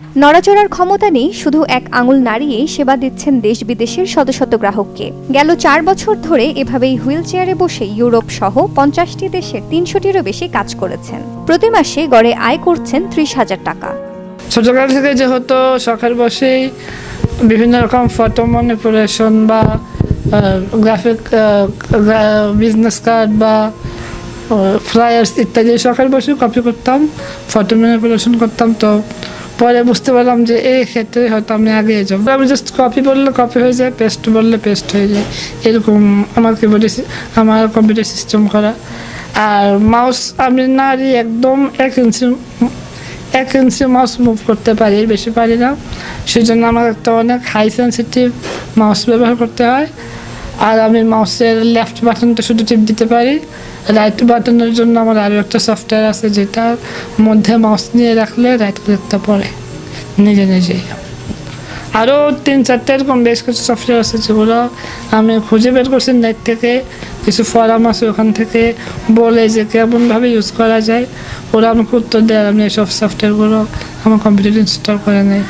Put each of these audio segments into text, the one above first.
নড়াচড়ার ক্ষমতা নেই, শুধু এক আঙুল নাড়িয়েই সেবা দিচ্ছেন দেশ বিদেশের শত শত গ্রাহককে। গেল চার বছর ধরে এভাবেই হুইল চেয়ারে বসে ইউরোপ সহ পঞ্চাশটি দেশের তিনশোটিরও বেশি কাজ করেছেন। প্রতি মাসে গড়ে আয় করছেন ত্রিশ হাজার টাকা। ছোটকাল থেকে যেহেতু শখের বসেই বিভিন্ন রকম ফটো ম্যানিপুলেশন বা গ্রাফিক বিজনেস কার্ড বা ফ্লায়ার্স ইত্যাদি শখের বসে কপি করতাম ফটো ম্যানিপুলেশন করতাম তো পরে বুঝতে পারলাম যে এই ক্ষেত্রে হয়তো আমি আগে যাব। আমি জাস্ট কপি বললে কপি হয়ে যায় পেস্ট বললে পেস্ট হয়ে যায়। এরকম আমার কিবোর্ডে আমার কম্পিউটার সিস্টেম করা। আর মাউস আমি নারী একদম এক ইঞ্চি এক ইঞ্চি মাউস মুভ করতে পারি, বেশি পারি না। সেই জন্য আমার একটা অনেক হাই সেন্সিটিভ মাউস ব্যবহার করতে হয়। আর আমি মাউসের লেফট বাটনটা শুধু টিপ দিতে পারি। রাইট বাটনের জন্য আমার আরও একটা সফটওয়্যার আছে যেটার মধ্যে মাউস নিয়ে রাখলে রাইট ক্লিকটা পড়ে। নিজে নিজেই আরও তিন চারটে এরকম বেশ কিছু সফটওয়্যার আছে যেগুলো আমি খুঁজে বের করছি নেট থেকে। কিছু ফরাম আছে ওখান থেকে বলে যে কেমনভাবে ইউজ করা যায়। ওরা আমাকে উত্তর দেয়, আমি এইসব সফটওয়্যারগুলো আমার কম্পিউটার ইনস্টল করে নেই।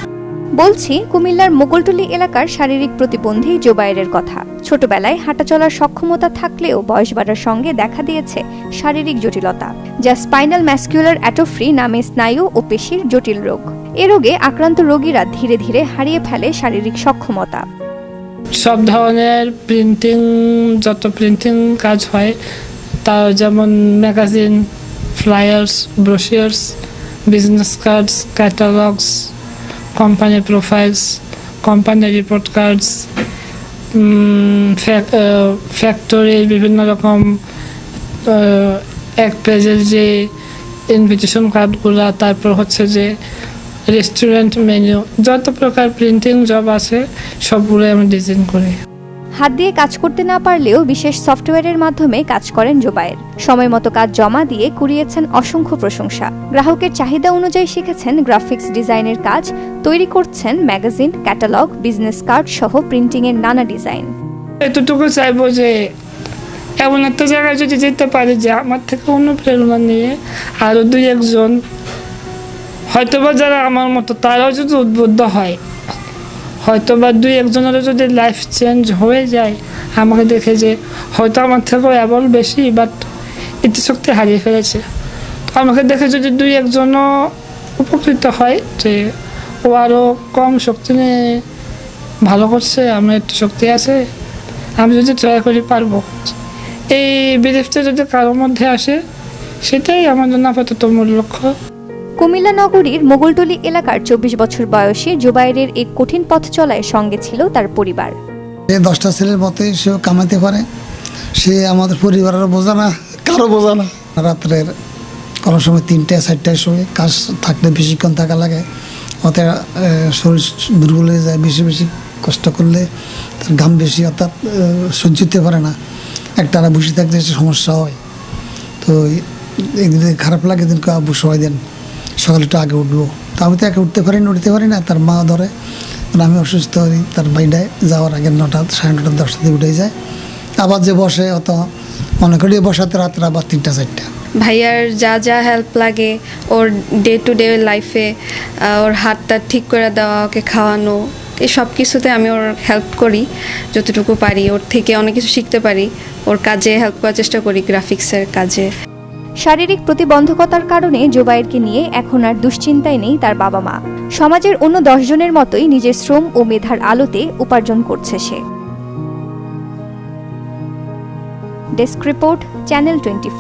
বলছি, কুমিল্লার মোগলটুলি এলাকার শারীরিক প্রতিবন্ধী জোবায়ের কথা। ছোটবেলায় হাঁটা চলার সক্ষমতা থাকলেও বয়স বাড়ার সঙ্গে দেখা দিয়েছে শারীরিক জটিলতা, যা স্পাইনাল ম্যাসকিউলার অ্যাটোফ্রি নামে স্নায়ু ও পেশির জটিল রোগ। এ রোগে আক্রান্ত রোগীরা ধীরে ধীরে হারিয়ে ফেলে শারীরিক সক্ষমতা। সব ধরনের প্রিন্টিং যত প্রিন্টিং কাজ হয়, তা যেমন magazine flyers brochures business cards catalogues company profiles company report cards factory বিভিন্ন রকম এক পেজের যে ইনভিটেশন কার্ডগুলো তারপর হচ্ছে যে রেস্টুরেন্ট মেনু যত প্রকার প্রিন্টিং জব আছে সবগুলো আমি ডিজাইন করি। হাত দিয়ে কাজ করতে না পারলেও বিশেষ সফটওয়্যারের মাধ্যমে কাজ করেন জোবায়ের। সময় মতো কাজ জমা দিয়ে কুড়িয়েছেন অসংখ্য প্রশংসা। গ্রাহকের চাহিদা অনুযায়ী শিখেছেন গ্রাফিক্স ডিজাইনের কাজ, তৈরি করছেন ম্যাগাজিন, ক্যাটালগ, বিজনেস কার্ড সহ প্রিন্টিংয়ের নানা ডিজাইন। এতটুকু চাইব যে এমন একটা জায়গায় যদি যেতে পারি যে আমার থেকে অনুপ্রেরণা নিয়ে আরও দুই একজন, হয়তোবা যারা আমার মতো তারাও যদি উদ্বুদ্ধ হয়। হয়তোবা দুই একজনেরও যদি লাইফ চেঞ্জ হয়ে যায়, আমাকে দেখে যে হয়তো আমার থেকেও অ্যাবল বেশি বাট ইতিশক্তি হারিয়ে ফেলেছে। তো আমাকে দেখে যদি দুই একজনও উপকৃত হয় যে ও আরও কম শক্তি নিয়ে ভালো করছে, আমার একটু শক্তি আছে, আমি যদি ট্রাই করি পারব। এই বিলিফটা যদি কারোর মধ্যে আসে, সেটাই আমার জন্য আপাতত মূল লক্ষ্য। কুমিল্লা নগরীর মোগলটুলি এলাকার চব্বিশ বছর বয়সী জুবাইরের এই কঠিন পথ চলায় সঙ্গে ছিল তার পরিবার। সে দশটা ছেলের মতে সেও কামাতে পারে। সে আমাদের পরিবারের বোঝা না কারও বোঝা না। রাত্রের কোনো সময় তিনটে, চারটার সময় কাজ থাকলে বেশিক্ষণ থাকা লাগে। ওতে শরীর দুর্বল হয়ে যায়, বেশি বেশি কষ্ট করলে তার ঘাম বেশি, অর্থাৎ সহ্য হতে পারে না। একটানা বসে থাকলে সে সমস্যা হয়। তো একদিন খারাপ লাগে দিন আব্বু সবাই দেন। সকালে একটু আগে উঠবো। তা আমি তো একে উঠতে পারি না, উঠতে পারি না। তার মা ধরে আমি অসুস্থ হই, তার বাইডায় যাওয়ার আগে নটা, সাড়ে নটা দশটা দিয়ে উঠে যায়। আবার যে বসে, অত মনে করি বসাতে রাত্রে আবার তিনটা, চারটা। ভাইয়ার যা যা হেল্প লাগে, ওর ডে টু ডে লাইফে ওর হাতটা ঠিক করে দেওয়া, ওকে খাওয়ানো, এই সব কিছুতে আমি ওর হেল্প করি, যতটুকু পারি। ওর থেকে অনেক কিছু শিখতে পারি। ওর কাজে হেল্প করার চেষ্টা করি গ্রাফিক্সের কাজে। শারীরিক প্রতিবন্ধকতার কারণে জোবায়েরকে নিয়ে এখন আর দুশ্চিন্তায় নেই তার বাবা মা। সমাজের অন্য দশজনের মতোই নিজের শ্রম ও মেধার আলোতে উপার্জন করছে সে। Desk report, channel twenty